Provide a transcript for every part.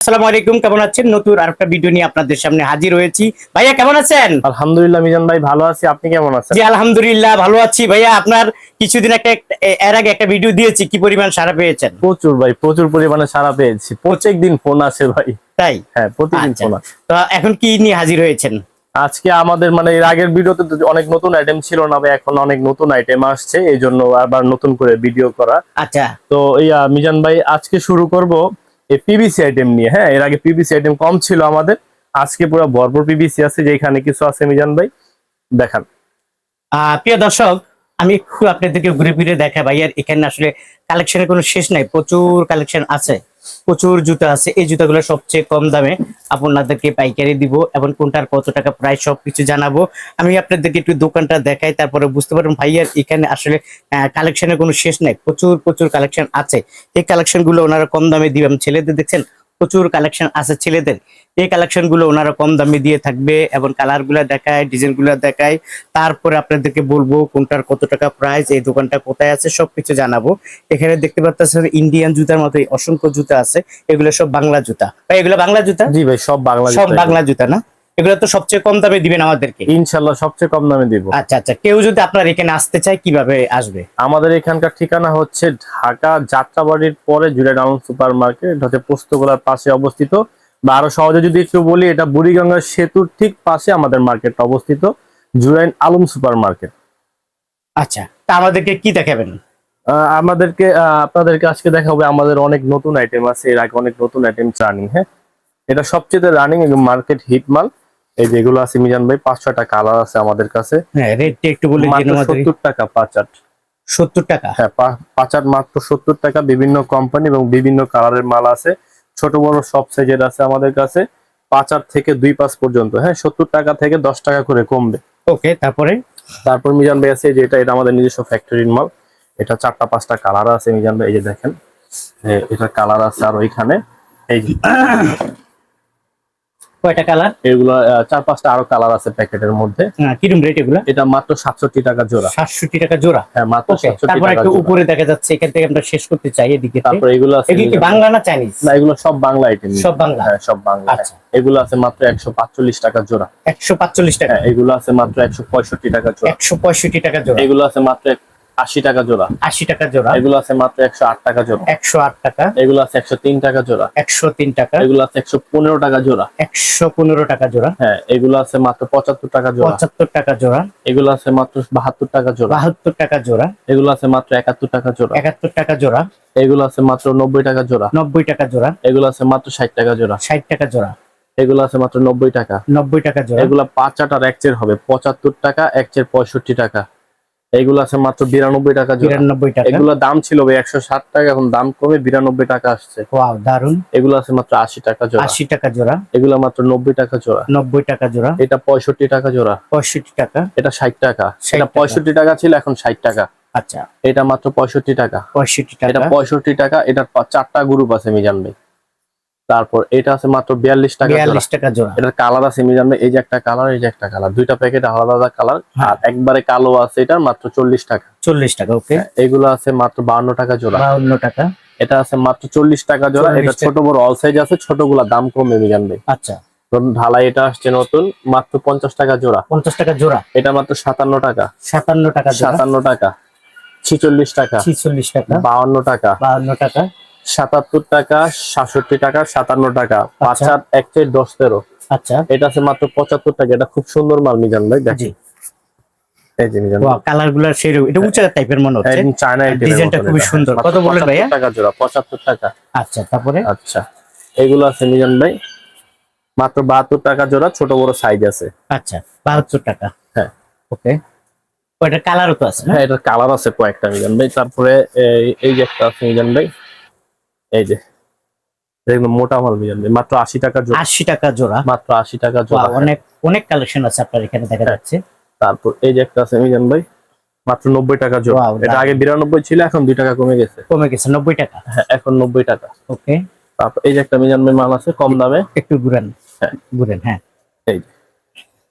আসসালামু আলাইকুম কেমন আছেন? নতুন আরেকটা ভিডিও নিয়ে আপনাদের সামনে হাজির হয়েছি। ভাইয়া কেমন আছেন? আলহামদুলিল্লাহ মিজান ভাই ভালো আছি। আপনি কেমন আছেন? জি আলহামদুলিল্লাহ ভালো আছি। ভাইয়া আপনার কিছুদিন একটা এর আগে একটা ভিডিও দিয়েছি কি পরিমাণ সারা পেয়েছেন? প্রচুর ভাই প্রচুর পরিমাণে সারা পেয়েছি। প্রত্যেক ফোন আসে ভাই। তাই? হ্যাঁ প্রতিদিন আচ্ছা। ফোন তো এখন কি নিয়ে হাজির হয়েছেন? আজকে আমাদের মানে এর আগের ভিডিওতে অনেক নতুন আইটেম ছিল না ভাই এখন অনেক নতুন আইটেম আসছে এই জন্য আবার নতুন করে ভিডিও করা। আচ্ছা। তো ইয়া মিজান ভাই আজকে শুরু করব এই পিবিসি আইটেম নিয়ে হ্যাঁ এর আগে পিবিসি আইটেম কম ছিল আমাদের, আজকে পুরো ভরপুর পিবিসি আছে, যেখানে কিছু আছে মিজান ভাই, দেখান। প্রিয় দর্শক, আমি একটু আপনাদেরকে ঘুরে ফিরে দেখা ভাইয়ার এখানে আসলে কালেকশনের কোনো শেষ নাই, প্রচুর কালেকশন আছে। প্রচুর জুতা আছে। এই জুতাগুলো সবচেয়ে কম দামে আপনাদেরকে পাইকারি দিব এবং কোনটার কত টাকা প্রাইস সবকিছু জানাব। আমি আপনাদেরকে একটু দোকানটা দেখাই, তারপরে বুঝতে পারবেন ভাইয়ার এখানে আসলে কালেকশনের কোনো শেষ নাই। প্রচুর প্রচুর কালেকশন আছে। এই কালেকশনগুলো ওনারা কম দামে দিবেন ছেলেদের দেখছেন প্রচুর কালেকশন আছে ছেলেদের। এই কালেকশনগুলো ওনারা কম দামে দিয়ে থাকবে এবং কালারগুলা দেখায় ডিজাইনগুলা দেখায়। তারপরে আপনাদেরকে বলব কোনটার কত টাকা প্রাইস এই দোকানটা কোথায় আছে সবকিছু জানাব। এখানে দেখতে পাচ্ছেন ইন্ডিয়ান জুতার মতো অসংখ্য জুতা আছে। এগুলো সব বাংলা জুতা। ভাই এগুলো বাংলা জুতা? জি ভাই সব বাংলা সব। বাংলা জুতা না? এগুলো তো সবচেয়ে কম দামে দিবেন আমাদেরকে। ইনশাল্লাহ সবচেয়ে কম দামে দিব। আচ্ছা আচ্ছা কেউ যদি আপনার এখানে আসতে চায় কীভাবে আসবে? আমাদের এখানকার ঠিকানা হচ্ছে ঢাকা যাত্রাবাড়ির পরে জুড়ে ডাউন সুপার মার্কেট এটা হচ্ছে পোস্তগোলার পাশে অবস্থিত। বা আরও সহজে যদি একটু বলি এটা বুড়িগঙ্গা সেতুর ঠিক পাশে আমাদের মার্কেটটা অবস্থিত জুরাইন আলম সুপার মার্কেট আচ্ছা তা আমাদেরকে কি দেখাবেন? আমাদেরকে আপনাদেরকে আজকে দেখাবো আমাদের অনেক নতুন আইটেম আছে এর আগে অনেক নতুন আইটেম রানিং হ্যাঁ? এটা সবচেয়ে রানিং এবং মার্কেট হিট মাল। এই যেগুলো আছে মিজান ভাই পাঁচ ছয়টা কালার আছে আমাদের কাছে। হ্যাঁ রেটটা একটু বলে সত্তর টাকা পাঁচ আট। সত্তর টাকা? হ্যাঁ পা- পাঁচ আট মাত্র সত্তর টাকা বিভিন্ন কোম্পানি এবং বিভিন্ন কালারের মাল আছে। ছোট বড় সব সাইজের আছে আমাদের কাছে। পাঁচ আট থেকে দুই পাঁচ পর্যন্ত। হ্যাঁ সত্তর টাকা থেকে দশ টাকা করে কমবে। ওকে তারপরে? তারপর মিজান ভাই আছে যে এটা এটা আমাদের নিজস্ব ফ্যাক্টরির মাল। এটা চারটা পাঁচটা কালার আছে মিজান ভাই এই যে দেখেন। এ- এটার কালার আছে আর ওইখানে। এই যে। কয়টা কালার? এগুলো চার পাঁচটা আরও কালার আছে প্যাকেটের মধ্যে। কিরম রেট এগুলো? এটা মাত্র সাতষট্টি টাকা জোড়া। সাতষট্টি টাকা জোড়া? হ্যাঁ মাত্র তারপর একটু উপরে দেখা যাচ্ছে এখান থেকে আমরা শেষ করতে চাই এদিকে। তারপর এগুলো আছে এগুলো। বাংলা না চাইনিজ না এগুলো সব বাংলা আইটেম সব বাংলা? হ্যাঁ সব বাংলা। আচ্ছা। এগুলো আছে মাত্র একশো পাঁচচল্লিশ টাকা জোড়া। একশো পাঁচচল্লিশ টাকা? হ্যাঁ এগুলো আছে মাত্র একশো পঁয়ষট্টি টাকা জোড়া। একশো পঁয়ষট্টি টাকা জোড়া। এগুলো আছে মাত্র আশি টাকা জোড়া আশি টাকা জোড়া এগুলো আছে মাত্র একশো আট টাকা জোড়া একশো আট টাকা এগুলো আছে একশো তিন টাকা জোড়া একশো তিন টাকা এগুলো আছে একশো পনেরো টাকা জোড়া একশো পনেরো টাকা জোড়া হ্যাঁ এগুলো আছে মাত্র পঁচাত্তর টাকা জোড়া পঁচাত্তর টাকা জোড়া এগুলো আছে মাত্র বাহাত্তর টাকা জোড়া বাহাত্তর টাকা জোড়া এগুলো আছে মাত্র একাত্তর টাকা জোড়া একাত্তর টাকা জোড়া এগুলো আছে মাত্র নব্বই টাকা জোড়া নব্বই টাকা জোড়া এগুলো আছে মাত্র ষাট টাকা জোড়া ষাট টাকা জোড়া এগুলো আছে মাত্র নব্বই টাকা নব্বই টাকা জোড়া এগুলো পাঁচ আটার এক চের হবে পঁচাত্তর টাকা এক চের পঁয়ষট্টি টাকা এগুলো আছে মাত্র বিরানব্বই টাকা জোড়া। বিরানব্বই টাকা। এগুলো দাম ছিল ভাই একশো ষাট টাকা এখন দাম কমে বিরানব্বই টাকা আসছে। দারুণ এগুলো আছে মাত্র আশি টাকা জোড়া। আশি টাকা জোড়া। এগুলো মাত্র নব্বই টাকা জোড়া। নব্বই টাকা জোড়া। এটা পঁয়ষট্টি টাকা জোড়া। পঁয়ষট্টি টাকা। এটা ষাট টাকা। সেটা পঁয়ষট্টি টাকা ছিল এখন ষাট টাকা। আচ্ছা। এটা মাত্র পঁয়ষট্টি টাকা। পঁয়ষট্টি টাকা। এটা পঁয়ষট্টি টাকা এটার চারটা গ্রুপ আছে মিজান ভাই। তারপর এটা আছে মাত্র বিয়াল্লিশ টাকা জোড়া। বিয়াল্লিশ টাকা জোড়া। এটার কালার আছে মিজান এই যে একটা কালার এই যে একটা কালার। দুইটা প্যাকেট আলাদা আলাদা কালার। হ্যাঁ। আর একবারে কালো আছে এটা মাত্র চল্লিশ টাকা। চল্লিশ টাকা ওকে এগুলো আছে মাত্র বাউন্ন টাকা জোড়া। বাউন্ন টাকা। এটা আছে মাত্র চল্লিশ টাকা জোড়া। এটা ছোট বড় অল সাইজ আছে ছোটগুলা দাম কমে মিজান ভাই। আচ্ছা। ঢালাই এটা আসছে নতুন মাত্র পঞ্চাশ টাকা জোড়া। পঞ্চাশ টাকা জোড়া। এটা মাত্র সাতান্ন টাকা। সাতান্ন টাকা সাতান্ন টাকা। ছিচল্লিশ টাকা। ছিচল্লিশ টাকা। বাউন্ন টাকা। বাউন্ন টাকা। সাতাত্তর টাকা সাতষট্টি টাকা সাতান্ন টাকা। পাঁচ। আট এক চার দশ তেরো। আচ্ছা। এটা আছে মাত্র পঁচাত্তর টাকা। এটা খুব সুন্দর মাল মিজান ভাই কালার এটা উঁচা টাইপের মনে হচ্ছে। একদম চায়না ডিজাইনটা খুবই সুন্দর। কত বললেন ভাইয়া? টাকা জোড়া পঁচাত্তর টাকা। আচ্ছা তারপরে? আচ্ছা। এগুলো আছে মিজান ভাই। মাত্র বাহাত্তর টাকা জোড়া ছোট বড় সাইজ আছে। আচ্ছা বাহাত্তর টাকা। হ্যাঁ। ওকে। কালারও তো আছে হ্যাঁ এটার কালার আছে কয়েকটা মিজান ভাই। তারপরে এই- এই যে একটা আছে মিজান ভাই। এই যে দেখবেন মোটা মাল মিজান মাত্র আশি টাকা জোড়া। আশি টাকা জোড়া। মাত্র আশি টাকা জোড়া। অনেক অনেক কালেকশন আছে আপনার এখানে দেখা হ্যাঁ। যাচ্ছে। তারপর এই যে একটা আছে মিজান ভাই মাত্র নব্বই টাকা জোড়া। এটা আগে বিরানব্বই ছিল এখন দুই টাকা কমে গেছে। কমে গেছে নব্বই টাকা। হ্যাঁ এখন নব্বই টাকা। ওকে তারপর এই যে একটা মিজান ভাই মাল আছে কম দামে। একটু ঘুরেন। হ্যাঁ। ঘুরেন হ্যাঁ। এই যে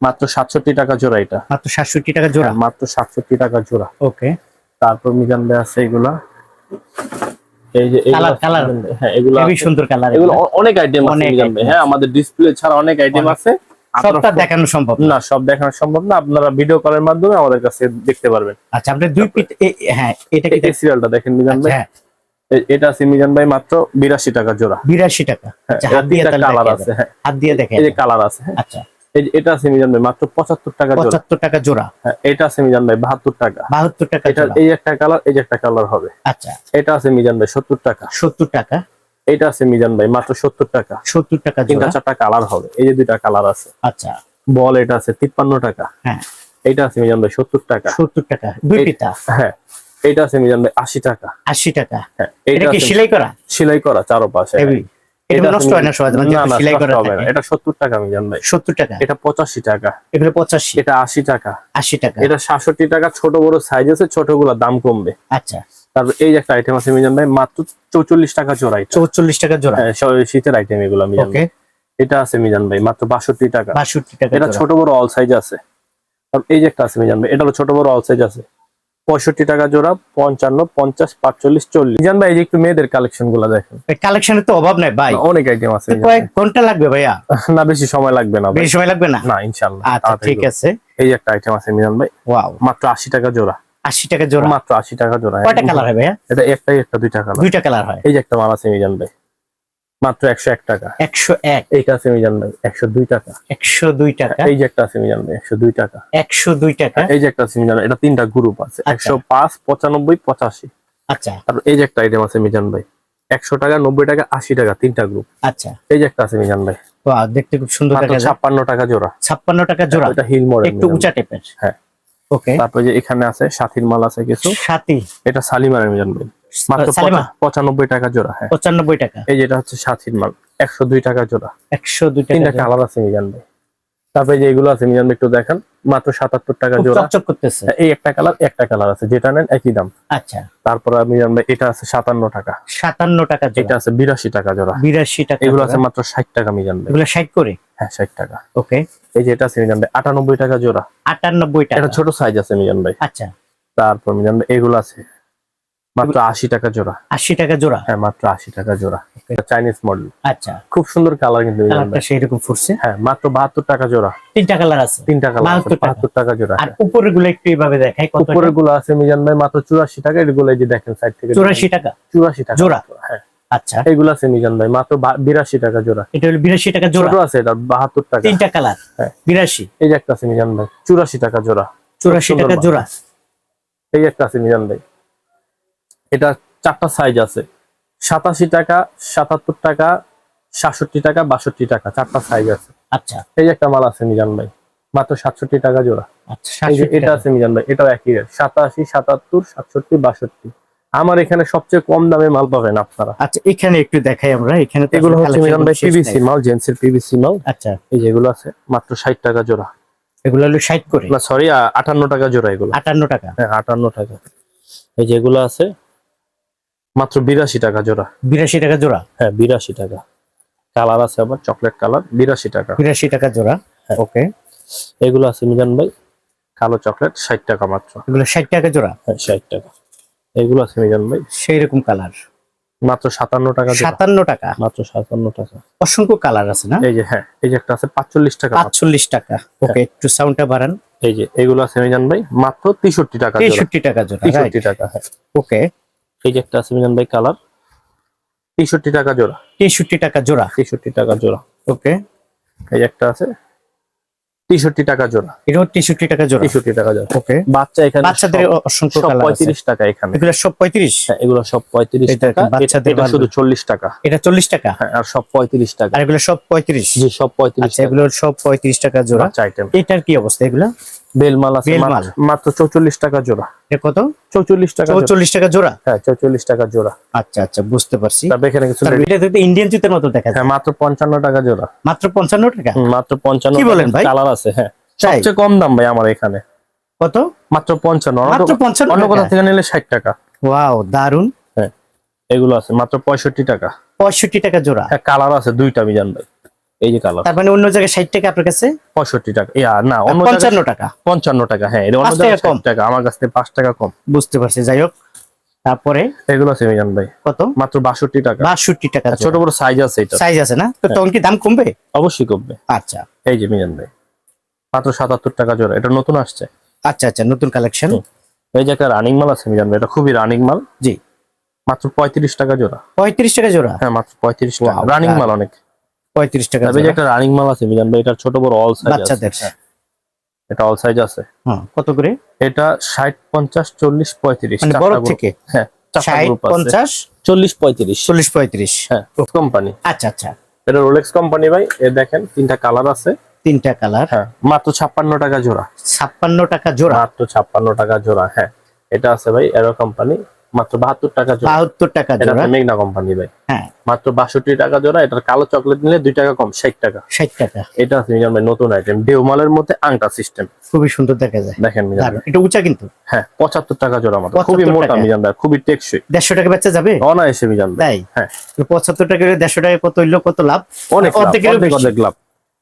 মাত্র সাতষট্টি টাকা জোড়া এটা। মাত্র সাতষট্টি টাকা জোড়া। হ্যাঁ, মাত্র সাতষট্টি টাকা জোড়া। ওকে তারপর মিজান ভাই আছে এগুলা। এই যে। হ্যাঁ এগুলো খুবই আছে। সুন্দর কালার এগুলো অনেক আইটেম আছে অনেক মিজান ভাই। item হ্যাঁ আমাদের ডিসপ্লে ছাড়া অনেক আইটেম আছে। আপনারা সবটা দেখানো সম্ভব না। না সব দেখানো সম্ভব না। আপনারা ভিডিও কলের মাধ্যমে আমাদের কাছে দেখতে পারবেন। আচ্ছা আপনি দুই পিট হ্যাঁ এটা কি সিরিয়ালটা দেখেন মিজান ভাই। হ্যাঁ। এটা আছে মিজান ভাই মাত্র বিরাশি টাকা জোড়া। বিরাশি টাকা। আচ্ছা হাত দিয়ে কালার আছে হ্যাঁ। হাত দিয়ে দেখে এই যে কালার আছে আচ্ছা। এটা আছে মিজান ভাই মাত্র পঁচাত্তর টাকা জোড়া। পঁচাত্তর টাকা জোড়া। হ্যাঁ এটা আছে মিজান ভাই বাহাত্তর টাকা। বাহাত্তর টাকা এটা এই একটা কালার এই যে একটা কালার হবে। আচ্ছা। এটা আছে মিজান ভাই সত্তর টাকা। সত্তর টাকা। এটা আছে মিজান ভাই মাত্র সত্তর টাকা। সত্তর টাকা তিনটা চারটা কালার হবে এই যে দুইটা কালার আছে। আচ্ছা। বল এটা আছে তিপ্পান্ন টাকা। হ্যাঁ। এটা আছে মিজান ভাই সত্তর টাকা। সত্তর টাকা। দুই পিতা হ্যাঁ এটা আছে মিজান ভাই আশি টাকা। আশি টাকা। হ্যাঁ এটা কি সেলাই করা? সেলাই করা চারো পাশে হেভি এটা এটা নষ্ট হয় না সহজে মানে সেলাই করা থাকে। এটা টাকা মিজান ভাই সত্তর টাকা? এটা টাকা। এগুলো পঁচাশি। এটা আশি টাকা। আশি টাকা। এটা সাতষট্টি টাকা ছোট বড় সাইজ আছে ছোট দাম কমবে। আচ্ছা। তারপর এই যে একটা আইটেম আছে মিজান ভাই মাত্র চৌচল্লিশ টাকা জোড়া টাকা জোড়া। হ্যাঁ, শীতের আইটেম এগুলো মিজান ওকে এটা আছে মিজান ভাই মাত্র বাষট্টি টাকা। বাষট্টি টাকা এটা ছোট বড় অল সাইজ আছে। তারপর এই যে একটা আছে মিজান ভাই এটা হলো ছোট বড় অল সাইজ আছে। পঁয়ষট্টি টাকা জোড়া পঞ্চান্ন পঞ্চাশ পাঁচচল্লিশ চল্লিশ। মিজান ভাই একটু মেয়েদের কালেকশনগুলা দেখেন। কালেকশনের তো অভাব নাই ভাই। অনেক আইটেম আছে কোনটা লাগবে ভাইয়া? না বেশি সময় লাগবে না বেশি সময় লাগবে না? না ইনশাল্লাহ আচ্ছা ঠিক আছে। এই যে একটা আইটেম আছে মিজান ভাই। ওয়াও। মাত্র আশি টাকা জোড়া। আশি টাকা জোড়া। মাত্র আশি টাকা জোড়া। কয়টা কালার হয় ভাইয়া? এটা একটাই একটা দুইটা কালার দুইটা কালার হয়। এই যে একটা মাল আছে মিজান ভাই। মাত্র একশো এক টাকা। একশো এক। এইটা আছে মিজান ভাই একশো দুই টাকা। একশো দুই টাকা। এই যে একটা আছে মিজান ভাই একশো দুই টাকা। একশো দুই টাকা। এই যে একটা আছে মিজান এটা তিনটা গ্রুপ আছে আচ্ছা। একশো পাঁচ পঁচানব্বই পঁচাশি। আচ্ছা। আর এই যে একটা আইটেম আছে মিজান ভাই একশো টাকা নব্বই টাকা আশি টাকা তিনটা গ্রুপ আচ্ছা। এই যে একটা আছে মিজান ভাই। দেখতে খুব সুন্দর ছাপ্পান্ন টাকা জোড়া। ছাপ্পান্ন টাকা জোড়া। এটা হিল মডেল একটু উঁচা টাইপের হ্যাঁ। ওকে তারপরে যে এখানে আছে সাথীর মাল আছে কিছু। সাথী। এটা সালিমারের মিজান ভাই। মাত্র পঁচানব্বই টাকা জোড়া হ্যাঁ। পঁচানব্বই টাকা। এই যেটা হচ্ছে সাথীর মাল একশো দুই টাকা জোড়া। একশো দুই তিনটা কালার আছে মিজান ভাই। তারপরে যে এগুলো আছে মিজান একটু দেখান মাত্র সাতাত্তর টাকা জোড়া। করতেছে। এই একটা কালার একটা কালার আছে যেটা নেন একই দাম। আচ্ছা। তারপর মিজান ভাই এটা আছে সাতান্ন টাকা। সাতান্ন টাকা এটা আছে বিরাশি টাকা জোড়া। বিরাশি টাকা এগুলো আছে মাত্র ষাট টাকা মিজান ভাই। এগুলো ষাট করে? হ্যাঁ ষাট টাকা। ওকে। এই যে এটা আছে মিজান ভাই আটানব্বই টাকা জোড়া। আটানব্বই টাকা। এটা ছোট সাইজ আছে মিজান ভাই। আচ্ছা। তারপর মিজান ভাই এগুলো আছে মাত্র আশি টাকা জোড়া। আশি টাকা জোড়া? হ্যাঁ মাত্র আশি টাকা জোড়া। চাইনিজ মডেল আচ্ছা। খুব সুন্দর কালার কিন্তু কালারটা সেই রকম ফুটছে? হ্যাঁ মাত্র বাহাত্তর টাকা জোড়া। তিনটা কালার আছে? তিনটা কালার 72 টাকা। বাহাত্তর টাকা জোড়া। আর উপরেরগুলো একটু এইভাবে দেখাই কত উপরেরগুলো আছে মিজান ভাই মাত্র চুরাশি টাকা। এগুলো এই যে দেখেন সাইড থেকে চুরাশি টাকা? চুরাশি টাকা। জোড়া। হ্যাঁ। আচ্ছা। এগুলো আছে মিজান ভাই মাত্র বা- বিরাশি টাকা জোড়া। এটা হলো বিরাশি টাকা জোড়া। ছোট আছে এটা বাহাত্তর টাকা। তিনটা কালার হ্যাঁ। বিরাশি? এই যে একটা আছে মিজান ভাই চুরাশি টাকা জোড়া। চুরাশি সুন্দর টাকা জোড়া। এই একটা আছে মিজান ভাই। এটা চারটা সাইজ আছে। সাতাশি টাকা সাতাত্তর টাকা সাতষট্টি টাকা বাষট্টি টাকা চারটা সাইজ আছে। আচ্ছা। এই যে একটা মাল আছে মিজান ভাই মাত্র সাতষট্টি টাকা জোড়া। আচ্ছা এই যে 67 এটা আছে মিজান ভাই এটাও একই রেট সাতাশি সাতাত্তর সাতষট্টি বাষট্টি। আমার এখানে সবচেয়ে কম দামে মাল পাবেন আপনারা। আচ্ছা এখানে একটু দেখাই আমরা এখানে এগুলো হচ্ছে মিজান ভাই পিভিসি মাল জেন্টসের পিভিসি মাল। আচ্ছা। এই যেগুলো আছে মাত্র ষাট টাকা জোড়া। এগুলো হলো ষাট করে? না সরি আটান্ন টাকা জোড়া এগুলো। আটান্ন টাকা। হ্যাঁ আটান্ন টাকা। এই যেগুলো আছে মাত্র বিরাশি টাকা জোড়া। বিরাশি টাকা জোড়া? হ্যাঁ বিরাশি টাকা। কালার আছে আবার চকলেট কালার বিরাশি টাকা। বিরাশি টাকা জোড়া? হ্যাঁ। ওকে এগুলো আছে মিজান ভাই কালো চকলেট ষাট টাকা মাত্র। এগুলো ষাট টাকা জোড়া? হ্যাঁ ষাট টাকা। এগুলো আছে মিজান ভাই। সেই রকম কালার মাত্র সাতান্ন টাকা সাতান্ন টাকা? মাত্র সাতান্ন টাকা। অসংখ্য কালার আছে না? এই যে হ্যাঁ এই যে একটা আছে পাঁচচল্লিশ টাকা। পাঁচচল্লিশ টাকা। ওকে একটু সাউন্ডটা বাড়ান। এই যে এগুলো আছে মিজান ভাই মাত্র তেষট্টি টাকা তেষট্টি টাকা জোড়া তেষট্টি টাকা হ্যাঁ। ওকে এই যে একটা আছে মিজান ভাই কালার। তেষট্টি টাকা জোড়া। তেষট্টি টাকা জোড়া। তেষট্টি টাকা জোড়া। ওকে। এই যে একটা আছে। তেষট্টি টাকা জোড়া। এটাও তেষট্টি টাকা জোড়া। তেষট্টি টাকা জোড়া। ওকে। বাচ্চা এখানে বাচ্চাদের অসংখ্য কালার পঁয়ত্রিশ টাকা এখানে। এগুলো সব পঁয়ত্রিশ? হ্যাঁ, এগুলো সব পঁয়ত্রিশ টাকা। বাচ্চাদের এটা শুধু চল্লিশ টাকা। এটা চল্লিশ টাকা? হ্যাঁ আর সব পঁয়ত্রিশ টাকা। আর এগুলো সব পঁয়ত্রিশ? জি সব পঁয়ত্রিশ আচ্ছা এগুলো সব পঁয়ত্রিশ টাকা জোড়া। আইটেম এটার কি অবস্থা এগুলো? বেলমাল আছে বেলমাল। মাত্র- মাত্র চৌচল্লিশ টাকা জোড়া। কত? চৌচল্লিশ টাকা জোড়া। চৌচল্লিশ টাকা জোড়া? হ্যাঁ চৌচল্লিশ টাকা জোড়া। আচ্ছা আচ্ছা বুঝতে পারছি। তারপরে এখানে কিছু এটা ইন্ডিয়ান জুতের মতো দেখা যায়। হ্যাঁ মাত্র পঞ্চান্ন টাকা জোড়া। মাত্র পঞ্চান্ন টাকা? মাত্র পঞ্চান্ন কি বলেন ভাই? কালার আছে হ্যাঁ? সবচেয়ে কম দাম ভাই আমার এখানে। কত? মাত্র পঞ্চান্ন। অন্য মাত্র দোকান- পঞ্চান্ন অন্য কোথা থেকে নিলে ষাট টাকা। ওয়াও দারুণ হ্যাঁ এগুলো আছে মাত্র পঁয়ষট্টি টাকা। পঁয়ষট্টি টাকা জোড়া। হ্যাঁ কালার আছে দুইটা আমি ভাই। এই যে কালার তার মানে অন্য জায়গায় ষাট টাকা আপনার কাছে? পঁয়ষট্টি টাকা। ইয়া না অন্য জায়গায় টাকা। পঞ্চান্ন টাকা হ্যাঁ এটা অন্য টাকা জায়গায় কম। টাকা আমার কাছ থেকে পাঁচ টাকা কম। বুঝতে পারছি যাই হোক। তারপরে? এগুলো আছে মিজান ভাই। কত? মাত্র বাষট্টি টাকা। বাষট্টি টাকা ছোট বড় সাইজ আছে এটা। সাইজ আছে না? তো তখন কি দাম কমবে? অবশ্যই কমবে। আচ্ছা। এই যে মিজান ভাই। মাত্র সাতাত্তর টাকা জোড়া। এটা নতুন আসছে। আচ্ছা আচ্ছা নতুন কালেকশন এই যে একটা রানিং মাল আছে মিজান ভাই এটা খুবই রানিং মাল। জি। মাত্র পঁয়ত্রিশ টাকা জোড়া। পঁয়ত্রিশ টাকা জোড়া? হ্যাঁ মাত্র পঁয়ত্রিশ টাকা। রানিং মাল অনেক। পঁয়ত্রিশ টাকা তবে যে একটা রানিং মাল আছে মিজান ভাই এটা ছোট বড় অল সাইজ আছে। বাচ্চাদের। হ্যাঁ, এটা অল সাইজ আছে। হুম, কত করে? এটা ষাট পঞ্চাশ চল্লিশ পঁয়ত্রিশ মানে বড় থেকে? হ্যাঁ চারটা ষাট group আছে। পঞ্চাশ চল্লিশ পঁয়ত্রিশ। চল্লিশ পঁয়ত্রিশ। হ্যাঁ কোম্পানি আচ্ছা আচ্ছা। এটা রোলেক্স কোম্পানি ভাই এ দেখেন তিনটা কালার আছে। তিনটা কালার হ্যাঁ মাত্র ছাপ্পান্ন টাকা জোড়া। ছাপ্পান্ন টাকা জোড়া। মাত্র ছাপ্পান্ন টাকা জোড়া হ্যাঁ। এটা আছে ভাই এরো কোম্পানি মাত্র বাহাত্তর টাকা জোড়া। বাহাত্তর টাকা জোড়া। মেঘনা কোম্পানি ভাই। হ্যাঁ। মাত্র বাষট্টি টাকা জোড়া এটার কালো চকলেট নিলে দুই টাকা কম ষাট টাকা। ষাট টাকা। এটা আছে মিজান ভাই নতুন আইটেম ডেউমালের মধ্যে আংটা সিস্টেম খুবই সুন্দর দেখা যায়। দেখেন মিজান এটা উঁচা কিন্তু? হ্যাঁ পঁচাত্তর টাকা জোড়া মাত্র। খুবই মোটা মিজান ভাই খুবই টেকসই। দেড়শো টাকা বেচা যাবে? অনায়াসে মিজান ভাই। হ্যাঁ। পঁচাত্তর টাকা দেড়শো টাকা কত হইল কত লাভ? অনেক। অর্ধেক লাভ।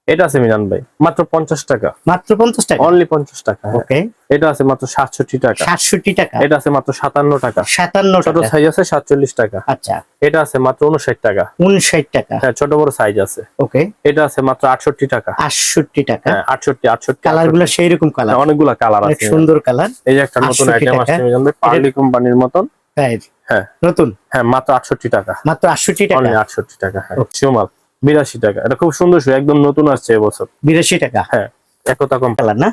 এটা আছে মিজান ভাই মাত্র পঞ্চাশ টাকা। মাত্র পঞ্চাশ টাকা? অনলি পঞ্চাশ টাকা হ্যাঁ। ওকে এটা আছে মাত্র সাতষট্টি টাকা। সাতষট্টি টাকা? এটা আছে মাত্র সাতান্ন টাকা। সাতান্ন ছোট সাইজ আছে সাতচল্লিশ টাকা। আচ্ছা। এটা আছে মাত্র উনষাট টাকা। উনষাট টাকা। হ্যাঁ ছোট বড় সাইজ আছে। ওকে এটা আছে মাত্র আটষট্টি টাকা। আটষট্টি টাকা। হ্যাঁ আটষট্টি আটষট্টি কালারগুলো সেই রকম কালার হ্যাঁ, অনেকগুলা কালার আছে। সুন্দর কালার এই যে একটা নতুন আইটেম আসছে মিজান ভাই পার্লি কোম্পানির মতন। হ্যাঁ নতুন? হ্যাঁ মাত্র আটষট্টি টাকা। মাত্র আটষট্টি টাকা। আটষট্টি টাকা হ্যাঁ। শিওমাল বিরাশি টাকা। এটা খুব সুন্দর একদম নতুন আসছে এবছর। বিরাশি টাকা? হ্যাঁ একতা কোম্পানি কালার না?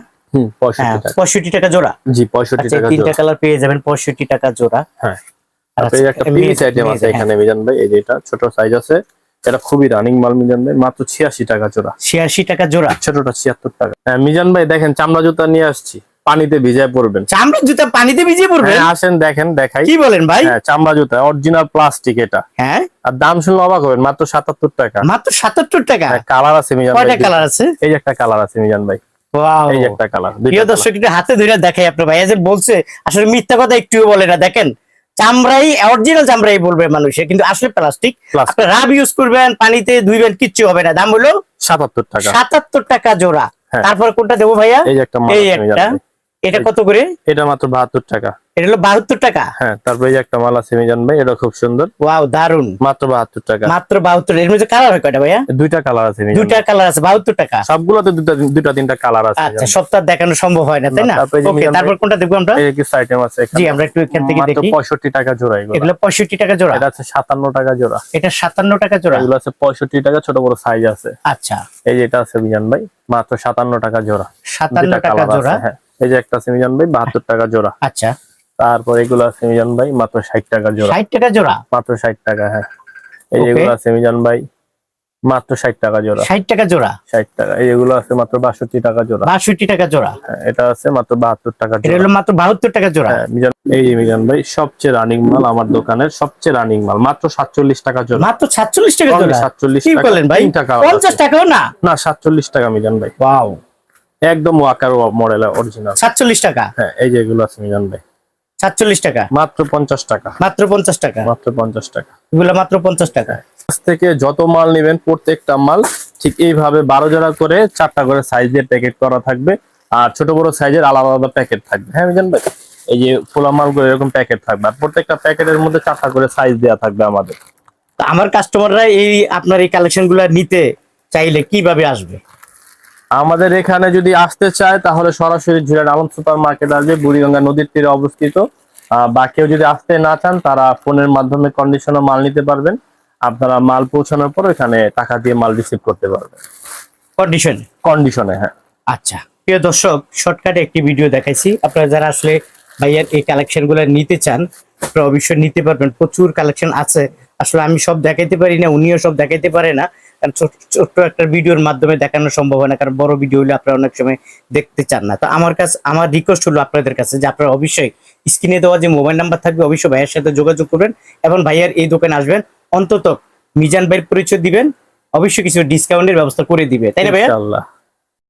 হ্যাঁ পঁয়ষট্টি টাকা জোড়া। জি পঁয়ষট্টি আচ্ছা টাকা তিনটা জোড়া। কালার পেয়ে যাবেন পঁয়ষট্টি টাকা জোড়া। হ্যাঁ। আর তারপরে এই একটা পিস আইটেম আছে এখানে মিজান ভাই এই যে এটা ছোট সাইজ আছে। এটা খুবই রানিং মাল মিজান ভাই মাত্র ছিয়াশি টাকা জোড়া। ছিয়াশি টাকা জোড়া। ছোটটা ছিয়াত্তর টাকা। হ্যাঁ মিজান ভাই দেখেন চামড়া জুতা নিয়ে আসছি। পানিতে ভিজায় পড়বেন। চামড়ার জুতা পানিতে ভিজিয়ে পড়বে হ্যাঁ আসেন দেখেন দেখাই। কি বলেন ভাই? হ্যাঁ চামড়া জুতা অরিজিনাল প্লাস্টিক এটা। হ্যাঁ। আর দাম শুনলে অবাক হবেন মাত্র সাতাত্তর টাকা। মাত্র সাতাত্তর টাকা? কালার আছে মিজান কয়টা কালার আছে? এই যে একটা কালার আছে মিজান ভাই। Wow. এই একটা কালার প্রিয় দর্শক হাতে ধরে দেখাই আপনার যে বলছে আসলে মিথ্যা কথা একটুও বলে না দেখেন। চামড়াই অরিজিনাল চামড়াই বলবে মানুষে কিন্তু আসলে প্লাস্টিক আপনি রাব ইউজ করবেন পানিতে ধুইবেন কিচ্ছু হবে না। দাম হলো সাতাত্তর টাকা। সাতাত্তর টাকা জোড়া। হ্যাঁ। তারপর কোনটা দেবো ভাইয়া? এই একটা এটা কত করে? এটা মাত্র বাহাত্তর টাকা। এটা হলো বাহাত্তর টাকা? হ্যাঁ তারপরে এই একটা মাল আছে মিজান ভাই এটা খুব সুন্দর। ওয়াও দারুণ মাত্র বাহাত্তর টাকা। মাত্র বাহাত্তর এর মধ্যে কালার হয় কয়টা ভাইয়া? দুইটা কালার আছে দুইটা কালার আছে বাহাত্তর টাকা। সবগুলোতে দুটা দুটা তিনটা কালার আছে আচ্ছা সপ্তাহ দেখানো সম্ভব হয় না তাই না? ওকে তারপর কোনটা দেখব আমরা? এই কিছু আইটেম আছে এখানে। জি আমরা একটু এখান থেকে মাত্র দেখি। পঁয়ষট্টি টাকা জোড়া এগুলো। এগুলো পঁয়ষট্টি টাকা জোড়া? এটা আছে সাতান্ন টাকা জোড়া। এটা সাতান্ন টাকা জোড়া? এগুলো আছে পঁয়ষট্টি টাকা ছোট বড় সাইজ আছে। আচ্ছা। এই যে এটা আছে মিজান ভাই। মাত্র সাতান্ন টাকা জোড়া। সাতান্ন দুইটা টাকা জোড়া? হ্যাঁ। এই যে একটা আছে মিজান ভাই বাহাত্তর টাকা জোড়া। আচ্ছা। তারপর এগুলো আছে মিজান ভাই মাত্র ষাট টাকা জোড়া। ষাট টাকা জোড়া? মাত্র ষাট টাকা হ্যাঁ। এই. যেগুলো মিজান ভাই মাত্র ষাট টাকা জোড়া। ষাট টাকা জোড়া? ষাট টাকা এই যেগুলো আছে মাত্র বাষট্টি টাকা জোড়া। বাষট্টি টাকা জোড়া? হ্যাঁ, এটা আছে মাত্র বাহাত্তর টাকা এটা হলো মাত্র বাহাত্তর টাকা জোড়া? হ্যাঁ, মিজান এই যে মিজান ভাই সবচেয়ে রানিং মাল আমার দোকানের সবচেয়ে রানিং মাল মাত্র সাতচল্লিশ টাকা জোড়া। মাত্র সাতচল্লিশ টাকা জোড়া? 47 কি টাকা, পঞ্চাশ। টাকাও না? না সাতচল্লিশ টাকা মিজান ভাই। ওয়াও একদম ওয়াকার মডেল অরিজিনাল সাতচল্লিশ টাকা? হ্যাঁ এই যে এগুলো আছে মিজান ভাই। সাতচল্লিশ টাকা? মাত্র পঞ্চাশ টাকা। মাত্র পঞ্চাশ টাকা? মাত্র পঞ্চাশ টাকা। এগুলো মাত্র পঞ্চাশ টাকা? কাছ থেকে যত মাল নেবেন প্রত্যেকটা মাল ঠিক এইভাবে বারো জোড়া করে চারটা করে সাইজের প্যাকেট করা থাকবে। আর ছোট বড় সাইজের আলাদা আলাদা প্যাকেট থাকবে। হ্যাঁ মিজান ভাই? এই যে ফোলা মালগুলো এরকম প্যাকেট থাকবে। আর প্রত্যেকটা প্যাকেটের মধ্যে চারটা করে সাইজ দেওয়া থাকবে আমাদের। তো আমার কাস্টমাররা এই আপনার এই কালেকশনগুলা নিতে চাইলে কীভাবে আসবে? আমাদের এখানে যদি আসতে চায় তাহলে সরাসরি ঝিরাট আলম সুপার মার্কেট আসবে বুড়িগঙ্গা নদীর তীরে অবস্থিত। বা কেউ যদি আসতে না চান তারা ফোনের মাধ্যমে কন্ডিশনে মাল নিতে পারবেন। আপনারা মাল পৌঁছানোর পর এখানে টাকা দিয়ে মাল রিসিভ করতে পারবেন। কন্ডিশন কন্ডিশনে হ্যাঁ। আচ্ছা। প্রিয় দর্শক শর্টকাটে একটি ভিডিও দেখাইছি। আপনারা যারা আসলে ভাইয়ার এই কালেকশনগুলো নিতে চান আপনারা অবশ্যই নিতে পারবেন। প্রচুর কালেকশন আছে। আসলে আমি সব দেখাইতে পারি না উনিও সব দেখাইতে পারে না। কারণ ছোট- ছোট্ট একটা ভিডিওর মাধ্যমে দেখানো সম্ভব হয় না, কারণ বড় ভিডিও হলে আপনারা অনেক সময় দেখতে চান না। তো আমার কাছে, আমার রিকোয়েস্ট হলো আপনাদের কাছে যে আপনারা অবশ্যই স্ক্রিনে দেওয়া যে মোবাইল নাম্বার থাকবে, অবশ্যই ভাইয়ের সাথে যোগাযোগ করবেন এবং ভাইয়ার এই দোকানে আসবেন। অন্তত মিজান ভাইয়ের পরিচয় দিবেন, অবশ্যই কিছু ডিসকাউন্টের ব্যবস্থা করে দিবে। তাই না ভাইয়া?